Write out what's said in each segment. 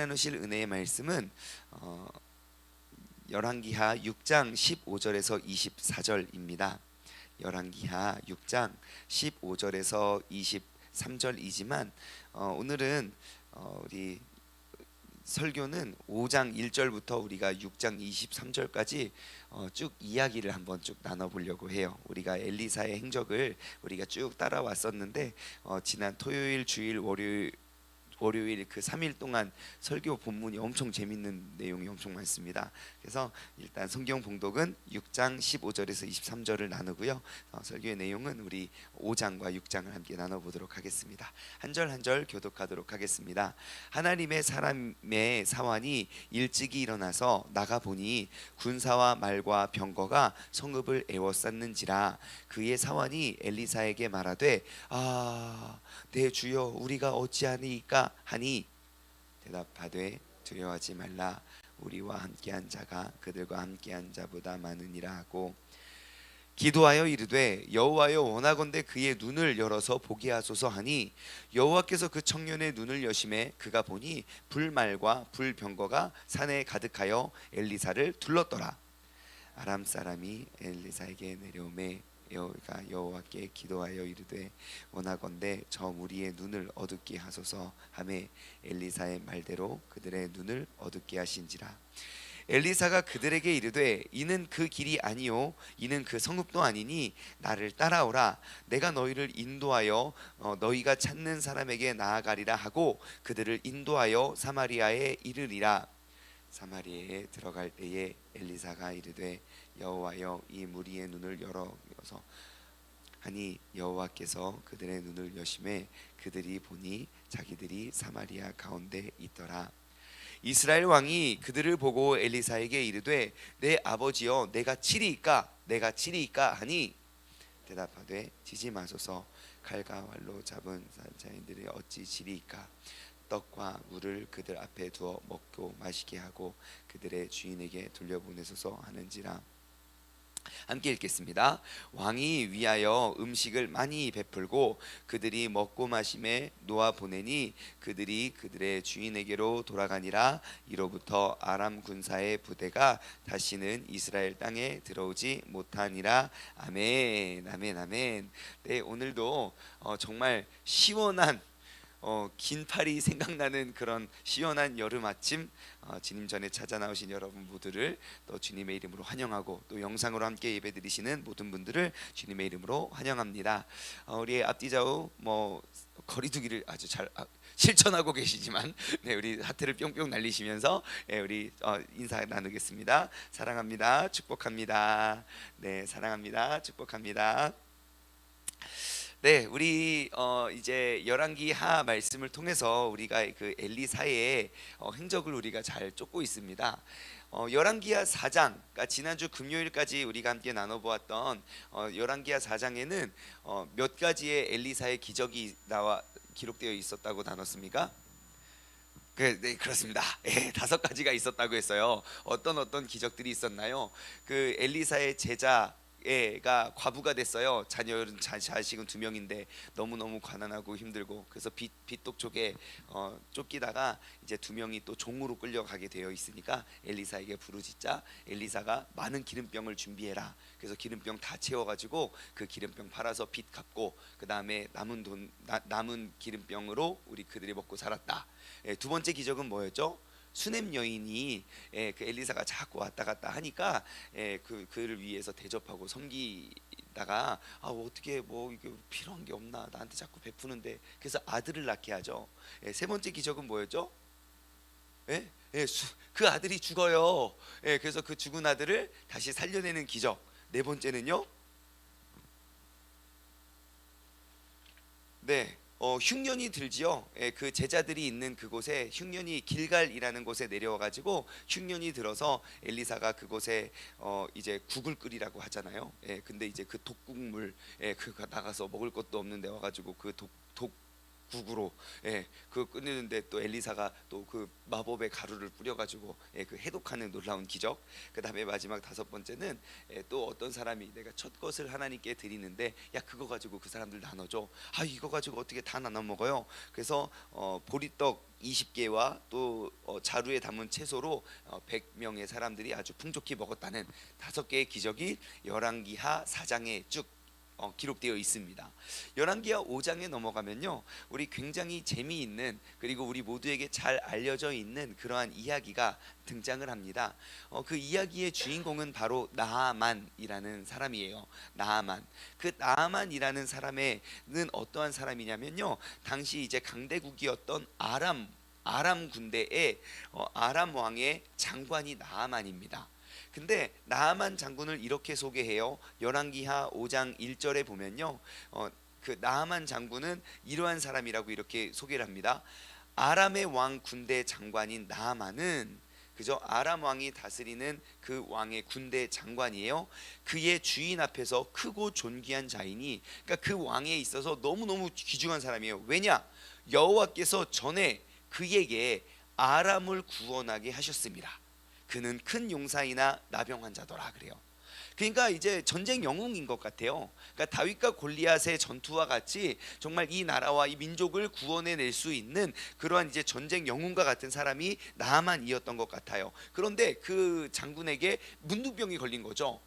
나누실 은혜의 말씀은 어, 열왕기하 6장 15절에서 24절입니다. 열왕기하 6장 15절에서 23절이지만 어, 오늘은 어, 우리 설교는 5장 1절부터 우리가 6장 23절까지 어, 쭉 이야기를 한번 쭉 나눠보려고 해요. 우리가 엘리사의 행적을 우리가 쭉 따라왔었는데 어, 지난 토요일, 주일, 월요일 월요일 그 3일 동안 설교 본문이 엄청 재밌는 내용이 엄청 많습니다. 그래서 일단 성경 봉독은 6장 15절에서 23절을 나누고요. 어, 설교의 내용은 우리 5장과 6장을 함께 나눠보도록 하겠습니다. 한 절 한 절 교독하도록 하겠습니다. 하나님의 사람의 사환이 일찍이 일어나서 나가 보니 군사와 말과 병거가 성읍을 에워쌌는지라 그의 사환이 엘리사에게 말하되 아 내 주여 우리가 어찌하니까 하니 대답하되 두려워하지 말라 우리와 함께한 자가 그들과 함께한 자보다 많으니라 하고 기도하여 이르되 여호와여 원하건대 그의 눈을 열어서 보게 하소서 하니 여호와께서 그 청년의 눈을 여심해 그가 보니 불말과 불병거가 산에 가득하여 엘리사를 둘렀더라. 아람 사람이 엘리사에게 내려오매 여호가 여호와께 기도하여 이르되 원하건대 저 무리의 눈을 어둡게 하소서 하매 엘리사의 말대로 그들의 눈을 어둡게 하신지라. 엘리사가 그들에게 이르되 이는 그 길이 아니요 이는 그 성읍도 아니니 나를 따라오라. 내가 너희를 인도하여 어, 너희가 찾는 사람에게 나아가리라 하고 그들을 인도하여 사마리아에 이르리라. 사마리아에 들어갈 때에 엘리사가 이르되 여호와여 이 무리의 눈을 열어 서 하니 여호와께서 그들의 눈을 여심해 그들이 보니 자기들이 사마리아 가운데 있더라. 이스라엘 왕이 그들을 보고 엘리사에게 이르되 내 아버지여 내가 치리이까? 내가 치리이까? 하니 대답하되 치지 마소서. 칼과 활로 잡은 자인들이 어찌 치리이까? 떡과 물을 그들 앞에 두어 먹고 마시게 하고 그들의 주인에게 돌려보내소서 하는지라 함께 읽겠습니다. 왕이 위하여 음식을 많이 베풀고 그들이 먹고 마심에 놓아 보내니 그들이 그들의 주인에게로 돌아가니라. 이로부터 아람 군사의 부대가 다시는 이스라엘 땅에 들어오지 못하니라. 아멘 아멘 아멘. 네 오늘도 어, 정말 시원한 어, 긴 팔이 생각나는 그런 시원한 여름 아침 어, 주님 전에 찾아 나오신 여러분 모두를 또 주님의 이름으로 환영하고 또 영상으로 함께 예배 드리시는 모든 분들을 주님의 이름으로 환영합니다. 어, 우리 앞뒤 좌우 뭐 거리두기를 아주 잘 아, 실천하고 계시지만 네, 우리 하트를 뿅뿅 날리시면서 예, 우리 어, 인사 나누겠습니다. 사랑합니다. 축복합니다. 네, 사랑합니다. 축복합니다. 네, 우리 어 이제 열왕기 하 말씀을 통해서 우리가 그 엘리사의 어, 행적을 우리가 잘 쫓고 있습니다. 어, 열왕기하 4장, 그러니까 지난주 금요일까지 우리가 함께 나눠보았던 어, 열왕기하 4장에는 어, 몇 가지의 엘리사의 기적이 나와 기록되어 있었다고 나눴습니까? 그, 네 그렇습니다. 예, 다섯 가지가 있었다고 했어요. 어떤 어떤 기적들이 있었나요? 그 엘리사의 제자 애가 과부가 됐어요. 자녀는 자, 자식은 두 명인데 너무 너무 가난하고 힘들고 그래서 빚 빚독 쪽에 어, 쫓기다가 이제 두 명이 또 종으로 끌려가게 되어 있으니까 엘리사에게 부르짖자 엘리사가 많은 기름병을 준비해라. 그래서 기름병 다 채워가지고 그 기름병 팔아서 빚 갚고 그 다음에 남은 돈 나, 남은 기름병으로 우리 그들이 먹고 살았다. 예, 두 번째 기적은 뭐였죠? 수넴 여인이 예, 그 엘리사가 자꾸 왔다 갔다 하니까 예, 그 그를 위해서 대접하고 섬기다가 아 어떻게 뭐 이게 필요한 게 없나 나한테 자꾸 베푸는데 그래서 아들을 낳게 하죠. 예, 세 번째 기적은 뭐였죠? 예? 예, 수, 그 아들이 죽어요. 예, 그래서 그 죽은 아들을 다시 살려내는 기적. 네 번째는요. 네, 어, 흉년이 들지요. 예, 그 제자들이 있는 그곳에 흉년이 길갈이라는 곳에 내려와 가지고 흉년이 들어서 엘리사가 그곳에 어, 이제 국을 끓이라고 하잖아요. 예, 근데 이제 그 독국물 예, 그가 나가서 먹을 것도 없는데 와 가지고 그 독, 독 국으로 예, 그 끝내는데 또 엘리사가 또 그 마법의 가루를 뿌려가지고 예, 그 해독하는 놀라운 기적. 그 다음에 마지막 다섯 번째는 예, 또 어떤 사람이 내가 첫 것을 하나님께 드리는데 야 그거 가지고 그 사람들 나눠줘. 아 이거 가지고 어떻게 다 나눠 먹어요? 그래서 어, 보리떡 20개와 또 어, 자루에 담은 채소로 어, 100명의 사람들이 아주 풍족히 먹었다는 다섯 개의 기적이 열왕기하 4장에 쭉 어, 기록되어 있습니다. 열왕기하 5장에 넘어가면요, 우리 굉장히 재미있는 그리고 우리 모두에게 잘 알려져 있는 그러한 이야기가 등장을 합니다. 어, 그 이야기의 주인공은 바로 나아만이라는 사람이에요. 나아만. 그 나아만이라는 사람에는 어떠한 사람이냐면요, 당시 이제 강대국이었던 아람 아람 군대의 어, 아람 왕의 장관이 나아만입니다. 근데 나아만 장군을 이렇게 소개해요. 열왕기하 5장 1절에 보면요. 어, 그 나아만 장군은 이러한 사람이라고 이렇게 소개를 합니다. 아람의 왕 군대 장관인 나아만은 그저 아람 왕이 다스리는 그 왕의 군대 장관이에요. 그의 주인 앞에서 크고 존귀한 자이니 그러니까 그 왕에 있어서 너무너무 귀중한 사람이에요. 왜냐? 여호와께서 전에 그에게 아람을 구원하게 하셨습니다. 그는 큰 용사이나 나병 환자더라 그래요. 그러니까 이제 전쟁 영웅인 것 같아요. 그러니까 다윗과 골리앗의 전투와 같이 정말 이 나라와 이 민족을 구원해낼 수 있는 그러한 이제 전쟁 영웅과 같은 사람이 나만이었던 것 같아요. 그런데 그 장군에게 문둥병이 걸린 거죠.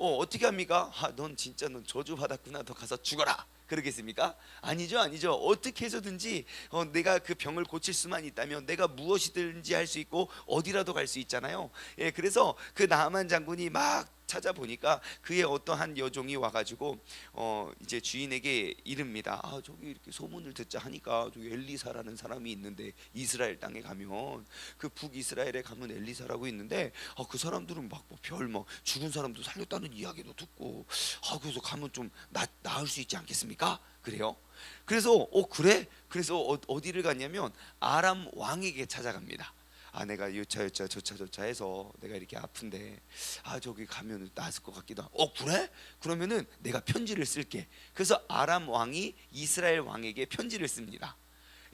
어, 어떻게 합니까? 아, 넌 진짜 넌 저주 받았구나. 너 가서 죽어라. 그러겠습니까? 아니죠, 아니죠. 어떻게 해서든지 어, 내가 그 병을 고칠 수만 있다면 내가 무엇이든지 할 수 있고 어디라도 갈 수 있잖아요. 예, 그래서 그 나만 장군이 막 찾아보니까 그의 어떠한 여종이 와가지고 어 이제 주인에게 이릅니다. 아 저기 이렇게 소문을 듣자 하니까 저기 엘리사라는 사람이 있는데 이스라엘 땅에 가면 그 북이스라엘에 가면 엘리사라고 있는데 아 그 사람들은 막별뭐 죽은 사람도 살렸다는 이야기도 듣고 아 그래서 가면 좀 나, 나을 수 있지 않겠습니까? 그래요. 그래서 어 그래? 그래서 어, 어디를 갔냐면 아람 왕에게 찾아갑니다. 아 내가 요차 요차 저차 저차 해서 내가 이렇게 아픈데 아 저기 가면 나을 것 같기도 하고. 어 그래? 그러면은 내가 편지를 쓸게. 그래서 아람 왕이 이스라엘 왕에게 편지를 씁니다.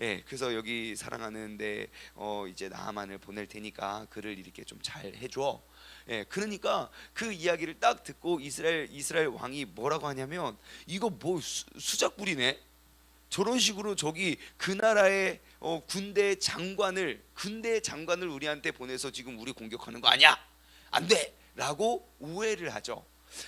예 그래서 여기 사랑하는데 어 이제 나만을 보낼 테니까 그를 이렇게 좀 잘 해줘. 예 그러니까 그 이야기를 딱 듣고 이스라엘 이스라엘 왕이 뭐라고 하냐면 이거 뭐 수, 수작부리네 저런 식으로 저기 그 나라의 어, 군대 장관을 군대 장관을 우리한테 보내서 지금 우리 공격하는 거 아니야? 안 돼!라고 오해를 하죠.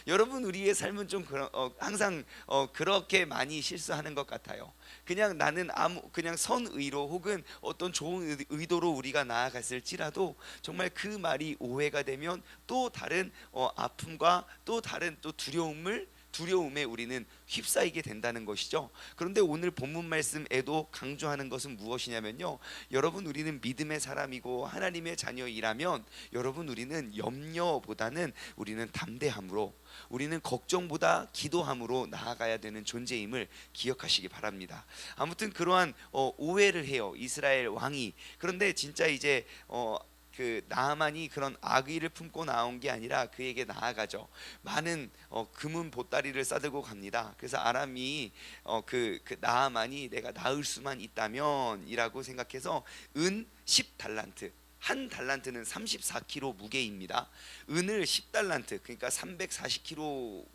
여러분 우리의 삶은 좀 그런 어, 항상 어, 그렇게 많이 실수하는 것 같아요. 그냥 나는 아무 그냥 선의로 혹은 어떤 좋은 의- 의도로 우리가 나아갔을지라도 정말 그 말이 오해가 되면 또 다른 어, 아픔과 또 다른 또 두려움을 두려움에 우리는 휩싸이게 된다는 것이죠. 그런데 오늘 본문 말씀에도 강조하는 것은 무엇이냐면요. 여러분 우리는 믿음의 사람이고 하나님의 자녀이라면 여러분 우리는 염려보다는 우리는 담대함으로 우리는 걱정보다 기도함으로 나아가야 되는 존재임을 기억하시기 바랍니다. 아무튼 그러한 어, 오해를 해요. 이스라엘 왕이. 그런데 진짜 이제 어, 그 나만이 그런 악의를 품고 나온 게 아니라 그에게 나아가죠. 많은 어, 금은 보따리를 싸들고 갑니다. 그래서 아람이 어, 그, 그 나만이 내가 나을 수만 있다면이라고 생각해서 은 10달란트 한 달란트는 34kg 무게입니다. 은을 10달란트 그러니까 340kg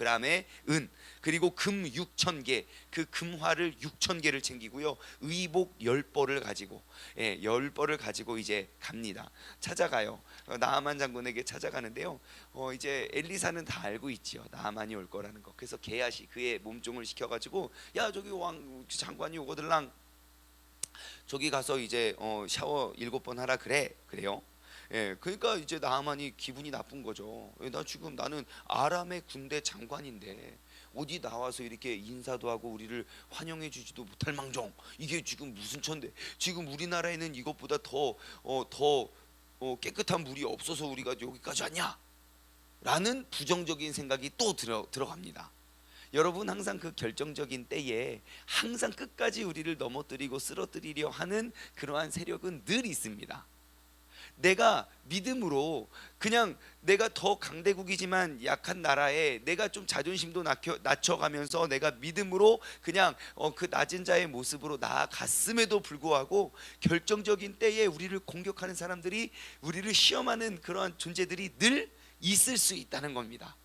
의 은 그리고 금 6천 개, 그 금화를 6천 개를 챙기고요. 의복 10벌을 가지고 예, 10벌을 가지고 이제 갑니다. 찾아가요. 어, 나아만 장군에게 찾아가는데요. 어, 이제 엘리사는 다 알고 있지요. 나아만이 올 거라는 거. 그래서 게하시 그의 몸종을 시켜 가지고 야, 저기 왕 장관이 오거들랑 저기 가서 이제 어, 샤워 일곱 번 하라 그래. 그래요. 예, 그러니까 이제 나만이 기분이 나쁜 거죠. 예, 나 지금 나는 아람의 군대 장관인데 어디 나와서 이렇게 인사도 하고 우리를 환영해 주지도 못할 망정. 이게 지금 무슨 천대? 지금 우리나라에는 이것보다 더 어, 더 어, 깨끗한 물이 없어서 우리가 여기까지 왔냐? 라는 부정적인 생각이 또 들어 들어갑니다. 여러분 항상 그 결정적인 때에 항상 끝까지 우리를 넘어뜨리고 쓰러뜨리려 하는 그러한 세력은 늘 있습니다. 내가 믿음으로 그냥 내가 더 강대국이지만 약한 나라에 내가 좀 자존심도 낮춰, 낮춰 가면서 내가 믿음으로 그냥 어, 그 낮은 자의 모습으로 나아갔음에도 불구하고 결정적인 때에 우리를 공격하는 사람들이 우리를 시험하는 그러한 존재들이 늘 있을 수 있다는 겁니다.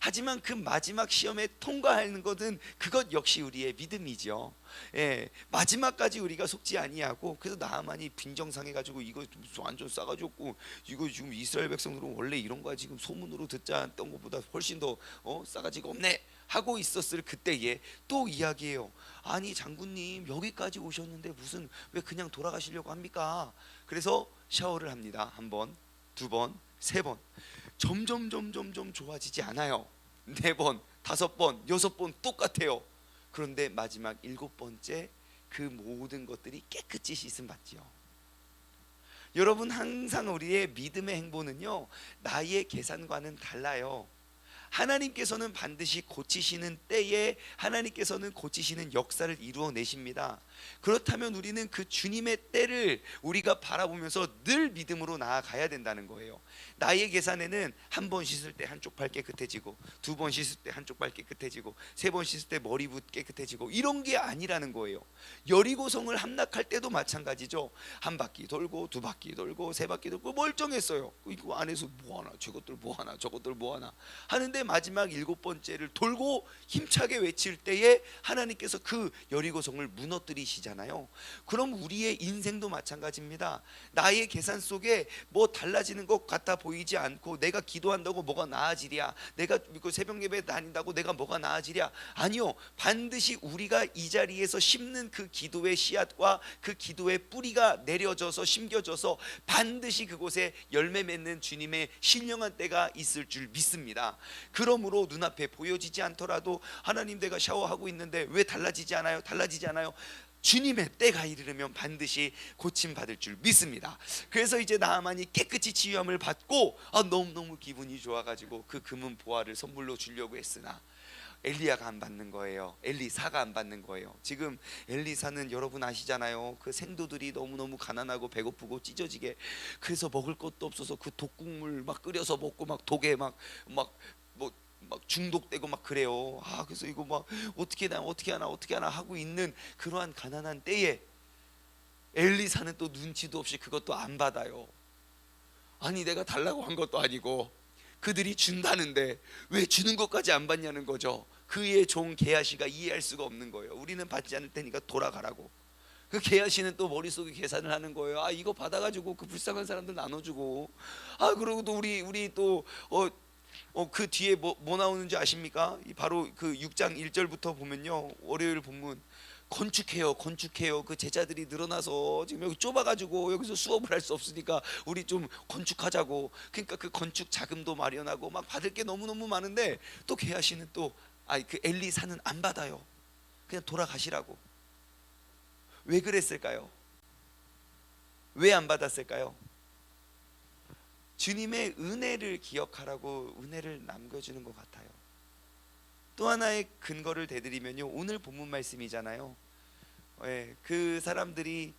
하지만 그 마지막 시험에 통과하는 것은 그것 역시 우리의 믿음이죠. 예, 마지막까지 우리가 속지 아니하고 그래서 나만이 빈정상해 가지고 이거 좀 완전 싸가지고 이거 지금 이스라엘 백성들은 원래 이런 거야 지금 소문으로 듣자 했던 것보다 훨씬 더 어, 싸가지가 없네 하고 있었을 그때에 또 이야기해요. 아니 장군님 여기까지 오셨는데 무슨 왜 그냥 돌아가시려고 합니까? 그래서 샤워를 합니다. 한 번, 두 번, 세 번. 점점 점점 점 좋아지지 않아요. 네 번, 다섯 번, 여섯 번 똑같아요. 그런데 마지막 일곱 번째 그 모든 것들이 깨끗이 씻음 받지요. 여러분 항상 우리의 믿음의 행보는요 나의 계산과는 달라요. 하나님께서는 반드시 고치시는 때에 하나님께서는 고치시는 역사를 이루어 내십니다. 그렇다면 우리는 그 주님의 때를 우리가 바라보면서 늘 믿음으로 나아가야 된다는 거예요. 나의 계산에는 한 번 씻을 때 한쪽 발 깨끗해지고 두 번 씻을 때 한쪽 발 깨끗해지고 세 번 씻을 때 머리붓 깨끗해지고 이런 게 아니라는 거예요. 여리고성을 함락할 때도 마찬가지죠. 한 바퀴 돌고 두 바퀴 돌고 세 바퀴 돌고 멀쩡했어요. 이거 안에서 뭐 하나 저것들 뭐 하나 저것들 뭐 하나 하는데 마지막 일곱 번째를 돌고 힘차게 외칠 때에 하나님께서 그 여리고성을 무너뜨리시 잖아요. 그럼 우리의 인생도 마찬가지입니다. 나의 계산 속에 뭐 달라지는 것 같아 보이지 않고 내가 기도한다고 뭐가 나아지랴 내가 믿고 새벽 예배 다닌다고 내가 뭐가 나아지랴 아니요 반드시 우리가 이 자리에서 심는 그 기도의 씨앗과 그 기도의 뿌리가 내려져서 심겨져서 반드시 그곳에 열매 맺는 주님의 신령한 때가 있을 줄 믿습니다 그러므로 눈앞에 보여지지 않더라도 하나님 내가 샤워하고 있는데 왜 달라지지 않아요 달라지지 않아요 주님의 때가 이르면 반드시 고침 받을 줄 믿습니다. 그래서 이제 나만이 깨끗이 치유함을 받고 아 너무 너무 기분이 좋아가지고 그 금은 보화를 선물로 주려고 했으나 엘리야가 안 받는 거예요. 엘리사가 안 받는 거예요. 지금 엘리사는 여러분 아시잖아요. 그 생도들이 너무 너무 가난하고 배고프고 찢어지게 그래서 먹을 것도 없어서 그 독국물 막 끓여서 먹고 막 독에 막 막 뭐 막 중독되고 막 그래요. 아 그래서 이거 막 어떻게 하나 어떻게 하나 어떻게 하나 하고 있는 그러한 가난한 때에 엘리사는 또 눈치도 없이 그것도 안 받아요. 아니 내가 달라고 한 것도 아니고 그들이 준다는데 왜 주는 것까지 안 받냐는 거죠. 그의 종 게하시가 이해할 수가 없는 거예요. 우리는 받지 않을 테니까 돌아가라고. 그 게하시는 또 머릿속에 계산을 하는 거예요. 아 이거 받아가지고 그 불쌍한 사람들 나눠주고 아 그리고 또 우리 우리 또 어 어, 그 뒤에 뭐, 뭐 나오는지 아십니까? 이 바로 그 6장 1절부터 보면요. 월요일 본문 건축해요, 건축해요. 그 제자들이 늘어나서 지금 여기 좁아가지고 여기서 수업을 할 수 없으니까 우리 좀 건축하자고. 그러니까 그 건축 자금도 마련하고 막 받을 게 너무 너무 많은데 또 개하시는 또 아니 그 엘리사는 안 받아요. 그냥 돌아가시라고. 왜 그랬을까요? 왜 안 받았을까요? 주님의 은혜를 기억하라고 은혜를 남겨주는 것 같아요. 또 하나의 근거를 대드리면요, 오늘 본문 말씀이잖아요. 예, 그 사람들이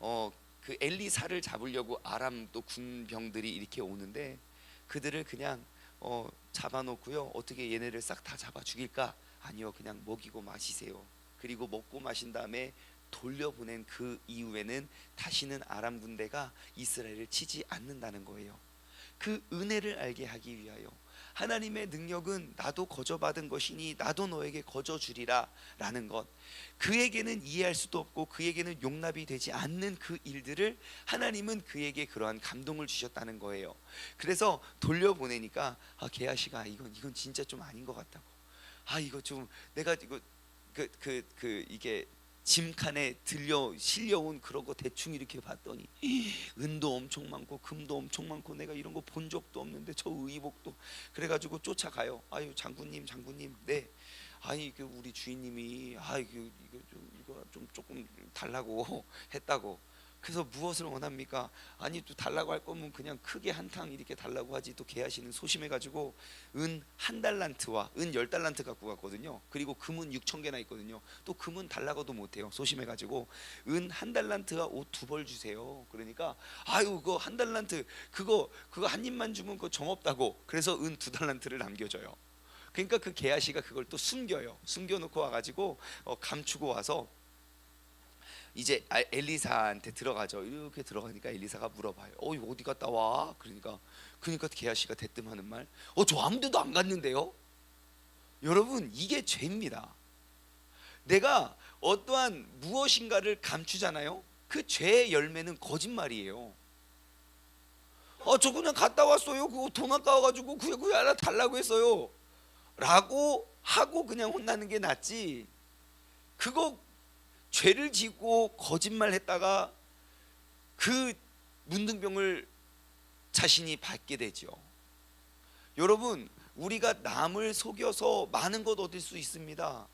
어, 그 엘리사를 잡으려고 아람 또 군병들이 이렇게 오는데 그들을 그냥 어, 잡아놓고요, 어떻게 얘네를 싹 다 잡아 죽일까? 아니요, 그냥 먹이고 마시세요. 그리고 먹고 마신 다음에 돌려보낸 그 이후에는 다시는 아람 군대가 이스라엘을 치지 않는다는 거예요. 그 은혜를 알게 하기 위하여 하나님의 능력은 나도 거저 받은 것이니 나도 너에게 거저 주리라라는 것. 그에게는 이해할 수도 없고 그에게는 용납이 되지 않는 그 일들을 하나님은 그에게 그러한 감동을 주셨다는 거예요. 그래서 돌려보내니까 아 게하시가 이건 이건 진짜 좀 아닌 것 같다고. 아 이거 좀 내가 이거 그 그, 그 이게 짐칸에 들려 실려온 거 대충 이렇게 봤더니 은도 엄청 많고 금도 엄청 많고 내가 이런 거 본 적도 없는데 저 의복도 그래가지고 쫓아가요. 아유 장군님 장군님 네. 아니 그 우리 주인님이 아 이거 이거 좀 이거 좀 조금 달라고 했다고 그래서 무엇을 원합니까? 아니 또 달라고 할 거면 그냥 크게 한 탕 이렇게 달라고 하지 또 게하시는 소심해 가지고 은 한 달란트와 은 열 달란트 갖고 갔거든요. 그리고 금은 6천 개나 있거든요. 또 금은 달라고도 못 해요. 소심해 가지고 은 한 달란트와 옷 두 벌 주세요. 그러니까 아유 그거 한 달란트 그거 그거 한 입만 주면 그거 정없다고 그래서 은 두 달란트를 남겨줘요. 그러니까 그 게하시가 그걸 또 숨겨요. 숨겨놓고 와가지고 어, 감추고 와서 이제 아- 엘리사한테 들어가죠. 이렇게 들어가니까 엘리사가 물어봐요. 어 이거 어디 갔다 와? 그러니까 그러니까 게하시가 대뜸 하는 말. 어 저 아무 데도 안 갔는데요. 여러분 이게 죄입니다. 내가 어떠한 무엇인가를 감추잖아요. 그 죄의 열매는 거짓말이에요. 어 저 그냥 갔다 왔어요. 그거 돈 아까워 가지고 그게 그게 하나 달라고 했어요. 라고 하고 그냥 혼나는 게 낫지. 그거 죄를 짓고 거짓말 했다가 그 문둥병을 자신이 받게 되죠. 여러분, 우리가 남을 속여서 많은 것 얻을 수 있습니다.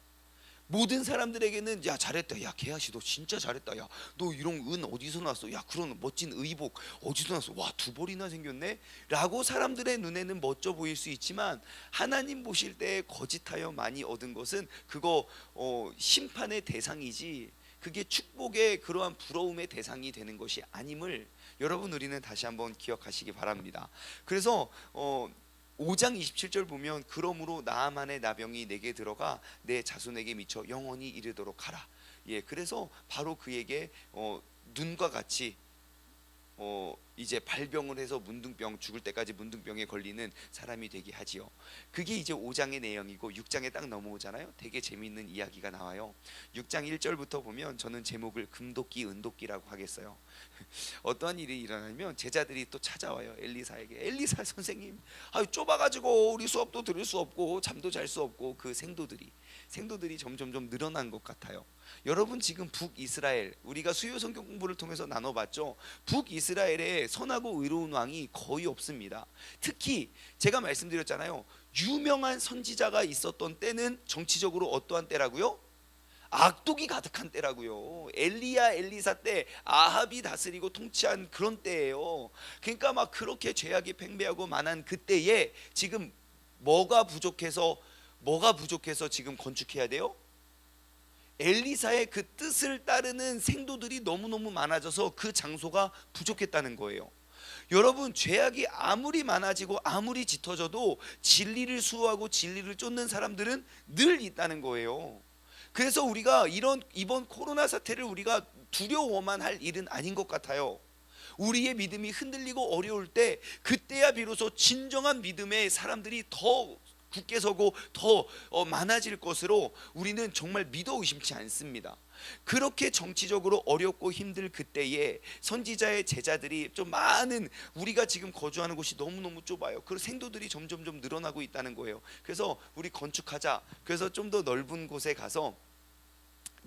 모든 사람들에게는 야 잘했다. 야 개아씨 너 진짜 잘했다. 야 너 이런 은 어디서 났어? 야 그런 멋진 의복 어디서 났어? 와 두 벌이나 생겼네? 라고 사람들의 눈에는 멋져 보일 수 있지만 하나님 보실 때 거짓하여 많이 얻은 것은 그거 어, 심판의 대상이지 그게 축복의 그러한 부러움의 대상이 되는 것이 아님을 여러분 우리는 다시 한번 기억하시기 바랍니다. 그래서 어, 5장 27절 보면 그러므로 나만의 나병이 내게 들어가 내 자손에게 미쳐 영원히 이르도록 하라. 예, 그래서 바로 그에게 어, 눈과 같이 어, 이제 발병을 해서 문둥병 죽을 때까지 문둥병에 걸리는 사람이 되게 하지요. 그게 이제 5장의 내용이고 6장에 딱 넘어오잖아요. 되게 재미있는 이야기가 나와요. 6장 1절부터 보면 저는 제목을 금도끼 은도끼라고 하겠어요. 어떠한 일이 일어나면 제자들이 또 찾아와요 엘리사에게. 엘리사 선생님 아 좁아가지고 우리 수업도 들을 수 없고 잠도 잘 수 없고 그 생도들이 생도들이 점점 좀 늘어난 것 같아요. 여러분 지금 북이스라엘 우리가 수요 성경 공부를 통해서 나눠봤죠? 북이스라엘에 선하고 의로운 왕이 거의 없습니다. 특히 제가 말씀드렸잖아요. 유명한 선지자가 있었던 때는 정치적으로 어떠한 때라고요? 악독이 가득한 때라고요. 엘리야 엘리사 때 아합이 다스리고 통치한 그런 때예요. 그러니까 막 그렇게 죄악이 팽배하고 많은 그때에 지금 뭐가 부족해서 뭐가 부족해서 지금 건축해야 돼요? 엘리사의 그 뜻을 따르는 생도들이 너무너무 많아져서 그 장소가 부족했다는 거예요. 여러분 죄악이 아무리 많아지고 아무리 짙어져도 진리를 수호하고 진리를 쫓는 사람들은 늘 있다는 거예요. 그래서 우리가 이런 이번 코로나 사태를 우리가 두려워만 할 일은 아닌 것 같아요. 우리의 믿음이 흔들리고 어려울 때 그때야 비로소 진정한 믿음의 사람들이 더 굳게 서고 더 어, 많아질 것으로 우리는 정말 믿어 의심치 않습니다. 그렇게 정치적으로 어렵고 힘들 그때에 선지자의 제자들이 좀 많은 우리가 지금 거주하는 곳이 너무너무 좁아요. 그 생도들이 점점 좀 늘어나고 있다는 거예요. 그래서 우리 건축하자. 그래서 좀 더 넓은 곳에 가서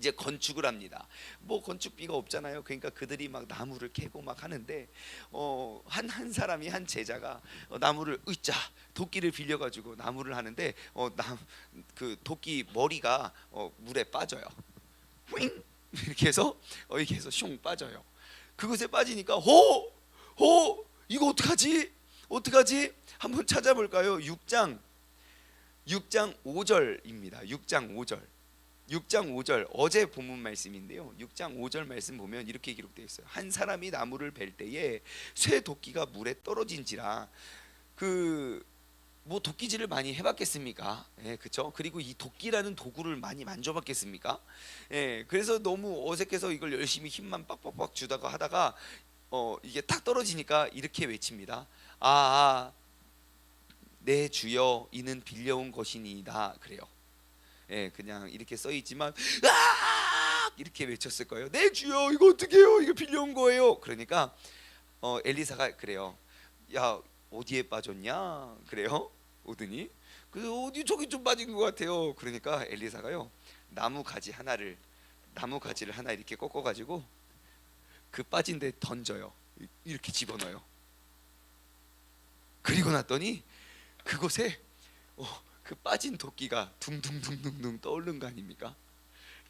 이제 건축을 합니다. 뭐 건축비가 없잖아요. 그러니까 그들이 막 나무를 캐고 막 하는데 어, 한한 사람이 한 제자가 어, 나무를 으짜 도끼를 빌려 가지고 나무를 하는데 어, 나그 도끼 머리가 어, 물에 빠져요. 윙 이렇게 해서 어, 이렇게 해서 슝 빠져요. 그곳에 빠지니까 호! 호! 이거 어떡하지? 어떡하지? 한번 찾아볼까요? 6장 6장 5절입니다. 6장 5절. 6장 5절 어제 본문 말씀인데요. 6장 5절 말씀 보면 이렇게 기록되어 있어요. 한 사람이 나무를 벨 때에 쇠 도끼가 물에 떨어진지라 그 뭐 도끼질을 많이 해봤겠습니까? 예, 그렇죠. 그리고 이 도끼라는 도구를 많이 만져봤겠습니까? 예, 그래서 너무 어색해서 이걸 열심히 힘만 빡빡빡 주다가 하다가 어 이게 딱 떨어지니까 이렇게 외칩니다. 아, 아, 내 주여 이는 빌려온 것이니이다 그래요. 예, 그냥 이렇게 써 있지만 아! 이렇게 외쳤을 거예요. 내 주여 이거 어떻게 해요? 이거 빌려온 거예요. 그러니까 어, 엘리사가 그래요. 야 어디에 빠졌냐? 그래요. 오더니 그 어디 저기 좀 빠진 것 같아요. 그러니까 엘리사가요 나무 가지 하나를 나무 가지를 하나 이렇게 꺾어 가지고 그 빠진 데 던져요. 이- 이렇게 집어넣어요. 그리고 났더니 그곳에 어, 그 빠진 도끼가 둥둥둥둥둥 떠오른 거 아닙니까?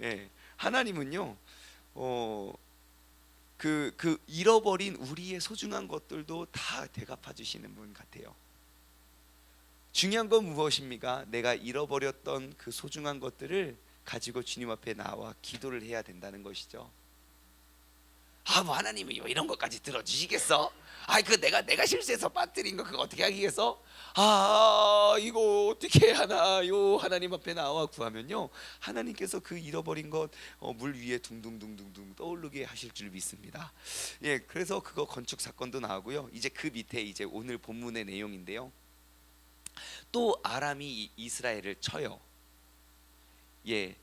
예, 하나님은요, 어, 그, 그 잃어버린 우리의 소중한 것들도 다 되갚아 주시는 분 같아요. 중요한 건 무엇입니까? 내가 잃어버렸던 그 소중한 것들을 가지고 주님 앞에 나와 기도를 해야 된다는 것이죠. 아, 뭐 하나님이 뭐 이런 것까지 들어주시겠어? 아, 그 내가 내가 실수해서 빠뜨린 거 그거 어떻게 하겠어? 아, 이거 어떻게 하나요? 하나님 앞에 나와 구하면요, 하나님께서 그 잃어버린 것 어, 물 위에 둥둥둥둥둥 떠오르게 하실 줄 믿습니다. 예, 그래서 그거 건축 사건도 나오고요. 이제 그 밑에 이제 오늘 본문의 내용인데요. 또 아람이 이- 이스라엘을 쳐요. 예,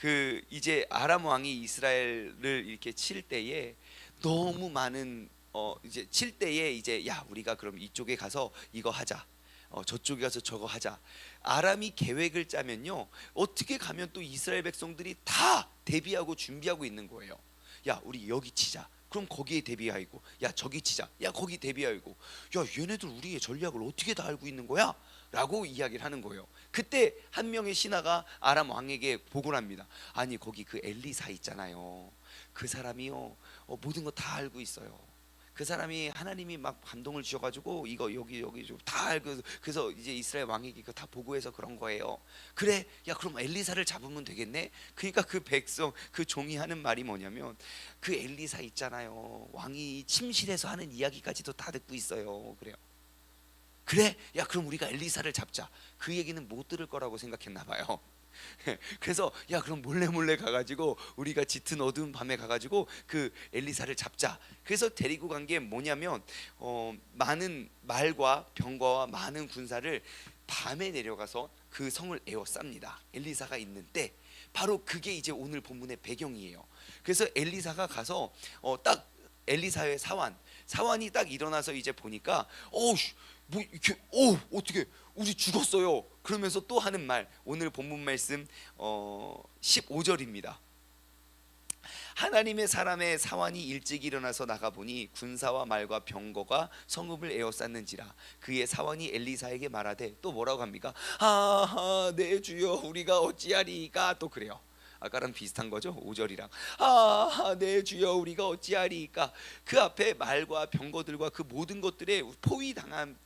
그 이제 아람 왕이 이스라엘을 이렇게 칠 때에 너무 많은 어 이제 칠 때에 이제 야 우리가 그럼 이쪽에 가서 이거 하자. 어 저쪽에 가서 저거 하자. 아람이 계획을 짜면요 어떻게 가면 또 이스라엘 백성들이 다 대비하고 준비하고 있는 거예요. 야 우리 여기 치자. 그럼 거기에 대비하고 야 저기 치자. 야 거기 대비하고 야 얘네들 우리의 전략을 어떻게 다 알고 있는 거야? 라고 이야기를 하는 거예요. 그때 한 명의 신하가 아람 왕에게 보고를 합니다. 아니 거기 그 엘리사 있잖아요. 그 사람이요 어, 모든 거 다 알고 있어요. 그 사람이 하나님이 막 감동을 주셔가지고 이거 여기 여기 좀 다 알고 그래서 이제 이스라엘 왕에게 다 보고해서 그런 거예요. 그래, 야 그럼 엘리사를 잡으면 되겠네. 그러니까 그 백성 그 종이 하는 말이 뭐냐면 그 엘리사 있잖아요. 왕이 침실에서 하는 이야기까지도 다 듣고 있어요. 그래요. 그래, 야 그럼 우리가 엘리사를 잡자. 그 얘기는 못 들을 거라고 생각했나 봐요. 그래서 야 그럼 몰래 몰래 가가지고 우리가 짙은 어두운 밤에 가가지고 그 엘리사를 잡자. 그래서 데리고 간 게 뭐냐면 어, 많은 말과 병거와 많은 군사를 밤에 내려가서 그 성을 에워쌉니다. 엘리사가 있는 때 바로 그게 이제 오늘 본문의 배경이에요. 그래서 엘리사가 가서 어, 딱 엘리사의 사환 사환이 딱 일어나서 이제 보니까 어우 뭐 이렇게 어 어떻게 우리 죽었어요. 그러면서 또 하는 말 오늘 본문 말씀 어 15절입니다. 하나님의 사람의 사환이 일찍 일어나서 나가 보니 군사와 말과 병거가 성읍을 에워쌌는지라 그의 사환이 엘리사에게 말하되 또 뭐라고 합니까? 아내 주여 우리가 어찌하리까 또 그래요. 아까랑 비슷한 거죠. 5절이랑 아내 주여 우리가 어찌하리까 그 앞에 말과 병거들과 그 모든 것들에 포위 당한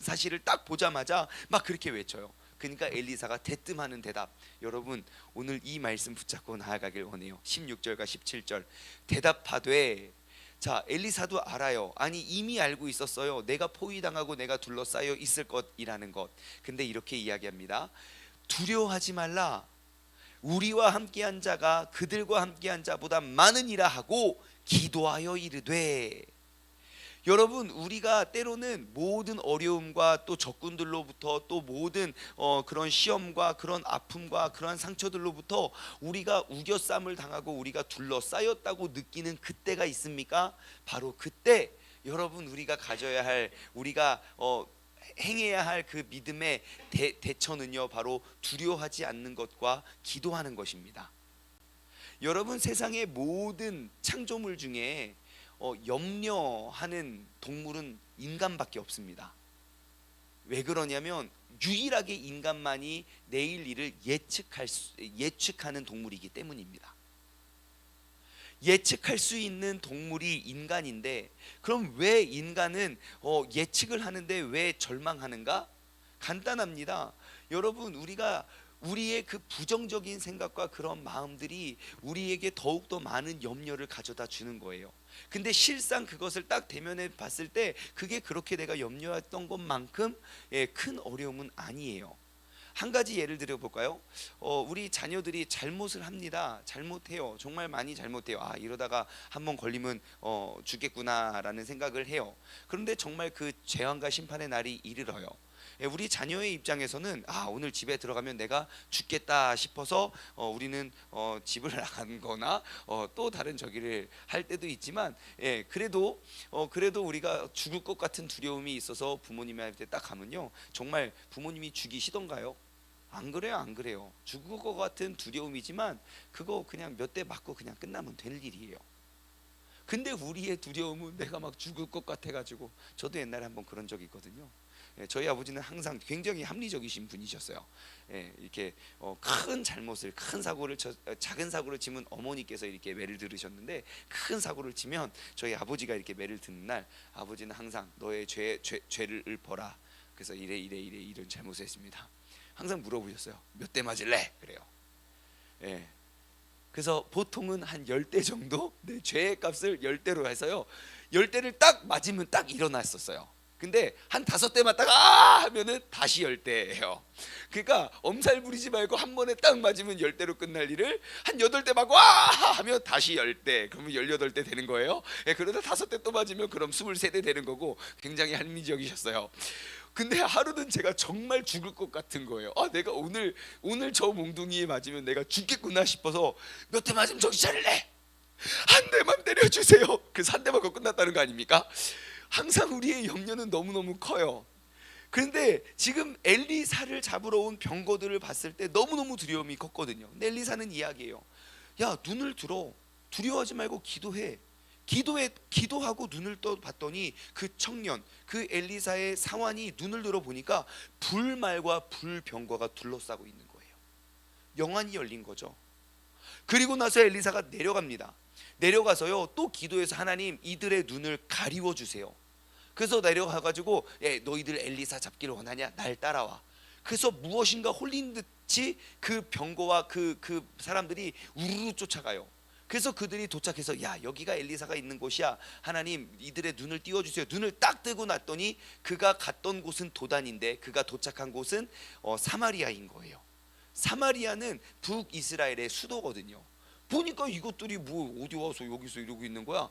사실을 딱 보자마자 막 그렇게 외쳐요. 그러니까 엘리사가 대뜸하는 대답. 여러분 오늘 이 말씀 붙잡고 나아가길 원해요. 16절과 17절 대답하되 자 엘리사도 알아요. 아니 이미 알고 있었어요. 내가 포위당하고 내가 둘러싸여 있을 것이라는 것. 근데 이렇게 이야기합니다. 두려워하지 말라. 우리와 함께한 자가 그들과 함께한 자보다 많으니라 하고 기도하여 이르되 여러분 우리가 때로는 모든 어려움과 또 적군들로부터 또 모든 어, 그런 시험과 그런 아픔과 그러한 상처들로부터 우리가 우겨쌈을 당하고 우리가 둘러싸였다고 느끼는 그때가 있습니까? 바로 그때 여러분 우리가 가져야 할 우리가 어, 행해야 할 그 믿음의 대, 대처는요 바로 두려워하지 않는 것과 기도하는 것입니다. 여러분 세상의 모든 창조물 중에 어, 염려하는 동물은 인간밖에 없습니다. 왜 그러냐면 유일하게 인간만이 내일 일을 예측할 수, 예측하는 동물이기 때문입니다. 예측할 수 있는 동물이 인간인데 그럼 왜 인간은 어, 예측을 하는데 왜 절망하는가? 간단합니다. 여러분 우리가 우리의 그 부정적인 생각과 그런 마음들이 우리에게 더욱더 많은 염려를 가져다 주는 거예요. 근데 실상 그것을 딱 대면해 봤을 때 그게 그렇게 내가 염려했던 것만큼 예, 큰 어려움은 아니에요. 한 가지 예를 들어 볼까요? 어, 우리 자녀들이 잘못을 합니다. 잘못해요. 정말 많이 잘못해요. 아 이러다가 한번 걸리면 어, 죽겠구나라는 생각을 해요. 그런데 정말 그 재앙과 심판의 날이 이르러요. 예, 우리 자녀의 입장에서는 아 오늘 집에 들어가면 내가 죽겠다 싶어서 어, 우리는 어, 집을 나간거나 어, 또 다른 저기를 할 때도 있지만 예, 그래도 어, 그래도 우리가 죽을 것 같은 두려움이 있어서 부모님한테 딱 가면요 정말 부모님이 죽이시던가요? 안 그래요 안 그래요 죽을 것 같은 두려움이지만 그거 그냥 몇 대 맞고 그냥 끝나면 될 일이에요. 근데 우리의 두려움은 내가 막 죽을 것 같아가지고 저도 옛날에 한번 그런 적이 있거든요. 예, 저희 아버지는 항상 굉장히 합리적이신 분이셨어요. 예, 이렇게 어, 큰 잘못을 큰 사고를 쳐, 어, 작은 사고를 치면 어머니께서 이렇게 매를 들으셨는데 큰 사고를 치면 저희 아버지가 이렇게 매를 듣는 날 아버지는 항상 너의 죄, 죄 죄를 읊어라. 그래서 이래 이래 이래 이런 잘못을 했습니다. 항상 물어보셨어요. 몇 대 맞을래? 그래요. 예. 그래서 보통은 한열대 정도 내 죄의 값을 열 대로 해서요. 열 대를 딱 맞으면 딱 일어났었어요. 근데 한 다섯 대 맞다가 아 하면은 다시 열 대예요. 그러니까 엄살 부리지 말고 한 번에 딱 맞으면 열 대로 끝날 일을 한 여덟 대 맞고 아 하면 다시 열 대. 그러면 열여덟 대 되는 거예요. 예, 그러다 다섯 대 또 맞으면 그럼 스물세 대 되는 거고 굉장히 합리적이셨어요. 근데 하루는 제가 정말 죽을 것 같은 거예요. 아, 내가 오늘 오늘 저 몽둥이에 맞으면 내가 죽겠구나 싶어서 몇 대 맞으면 정신 차릴래. 한 대만 때려주세요. 그래서 한대 맞고 끝났다는 거 아닙니까? 항상 우리의 염려는 너무너무 커요. 그런데 지금 엘리사를 잡으러 온 병거들을 봤을 때 너무너무 두려움이 컸거든요. 근데 엘리사는 이야기해요. 야, 눈을 들어. 두려워하지 말고 기도해. 기도해 기도하고 눈을 떠 봤더니 그 청년 그 엘리사의 사환이 눈을 들어 보니까 불말과 불병거가 둘러싸고 있는 거예요. 영안이 열린 거죠. 그리고 나서 엘리사가 내려갑니다. 내려가서요 또 기도해서 하나님 이들의 눈을 가리워 주세요. 그래서 내려가 가지고 예, 너희들 엘리사 잡기를 원하냐? 날 따라와. 그래서 무엇인가 홀린 듯이 그 병거와 그그 사람들이 우르르 쫓아가요. 그래서 그들이 도착해서 야 여기가 엘리사가 있는 곳이야 하나님 이들의 눈을 띄워주세요 눈을 딱 뜨고 났더니 그가 갔던 곳은 도단인데 그가 도착한 곳은 어, 사마리아인 거예요 사마리아는 북이스라엘의 수도거든요 보니까 이것들이 뭐 어디 와서 여기서 이러고 있는 거야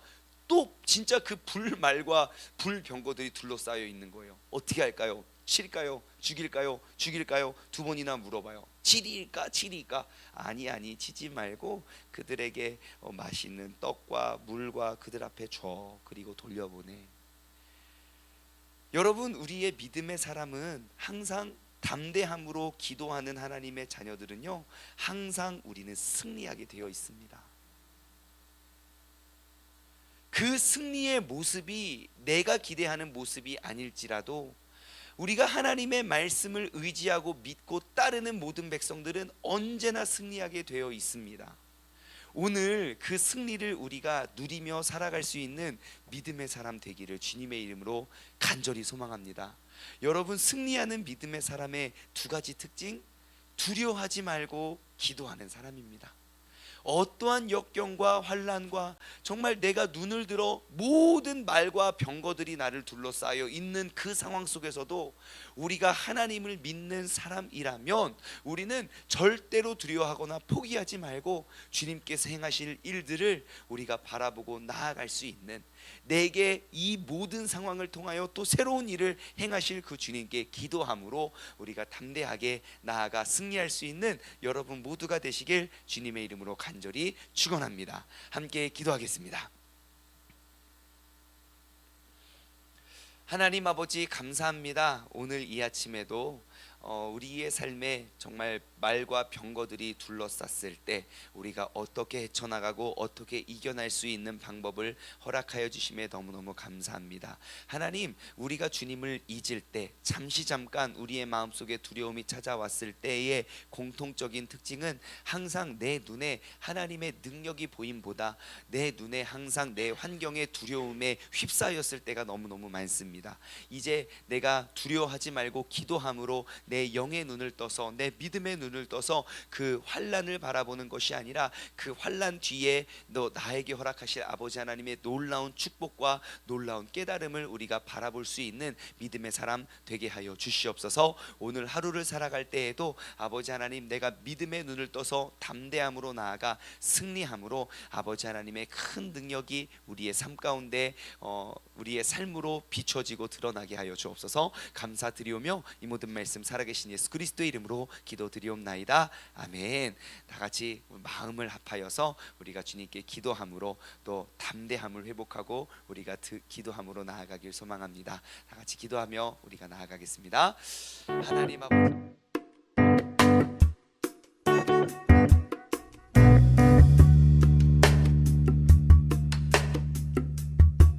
또 진짜 그 불말과 불병거들이 둘러싸여 있는 거예요. 어떻게 할까요? 칠까요? 죽일까요? 죽일까요? 두 번이나 물어봐요. 치리일까? 치리일까? 아니 아니 치지 말고 그들에게 어, 맛있는 떡과 물과 그들 앞에 줘. 그리고 돌려보내. 여러분 우리의 믿음의 사람은 항상 담대함으로 기도하는 하나님의 자녀들은요 항상 우리는 승리하게 되어 있습니다 그 승리의 모습이 내가 기대하는 모습이 아닐지라도 우리가 하나님의 말씀을 의지하고 믿고 따르는 모든 백성들은 언제나 승리하게 되어 있습니다. 오늘 그 승리를 우리가 누리며 살아갈 수 있는 믿음의 사람 되기를 주님의 이름으로 간절히 소망합니다. 여러분 승리하는 믿음의 사람의 두 가지 특징 두려워하지 말고 기도하는 사람입니다. 어떠한 역경과 환란과 정말 내가 눈을 들어 모든 말과 병거들이 나를 둘러싸여 있는 그 상황 속에서도 우리가 하나님을 믿는 사람이라면 우리는 절대로 두려워하거나 포기하지 말고 주님께서 행하실 일들을 우리가 바라보고 나아갈 수 있는 내게 이 모든 상황을 통하여 또 새로운 일을 행하실 그 주님께 기도함으로 우리가 담대하게 나아가 승리할 수 있는 여러분 모두가 되시길 주님의 이름으로 간절히 축원합니다. 함께 기도하겠습니다. 하나님 아버지 감사합니다. 오늘 이 아침에도 어, 우리의 삶에 정말 말과 병거들이 둘러쌌을 때 우리가 어떻게 헤쳐나가고 어떻게 이겨낼 수 있는 방법을 허락하여 주심에 너무너무 감사합니다. 하나님, 우리가 주님을 잊을 때 잠시 잠깐 우리의 마음속에 두려움이 찾아왔을 때의 공통적인 특징은 항상 내 눈에 하나님의 능력이 보임보다 내 눈에 항상 내 환경의 두려움에 휩싸였을 때가 너무너무 많습니다. 이제 내가 두려워하지 말고 기도함으로 내 영의 눈을 떠서 내 믿음의 눈을 떠서 그 환란을 바라보는 것이 아니라 그 환란 뒤에 너 나에게 허락하실 아버지 하나님의 놀라운 축복과 놀라운 깨달음을 우리가 바라볼 수 있는 믿음의 사람 되게 하여 주시옵소서. 오늘 하루를 살아갈 때에도 아버지 하나님 내가 믿음의 눈을 떠서 담대함으로 나아가 승리함으로 아버지 하나님의 큰 능력이 우리의 삶 가운데 어, 우리의 삶으로 비춰지고 드러나게 하여 주옵소서. 감사드리오며 이 모든 말씀 살아 계신 예수 그리스도의 이름으로 기도드리옵나이다. 아멘. 다 같이 마음을 합하여서 우리가 주님께 기도함으로 또 담대함을 회복하고 우리가 드, 기도함으로 나아가길 소망합니다. 다 같이 기도하며 우리가 나아가겠습니다. 하나님 아버지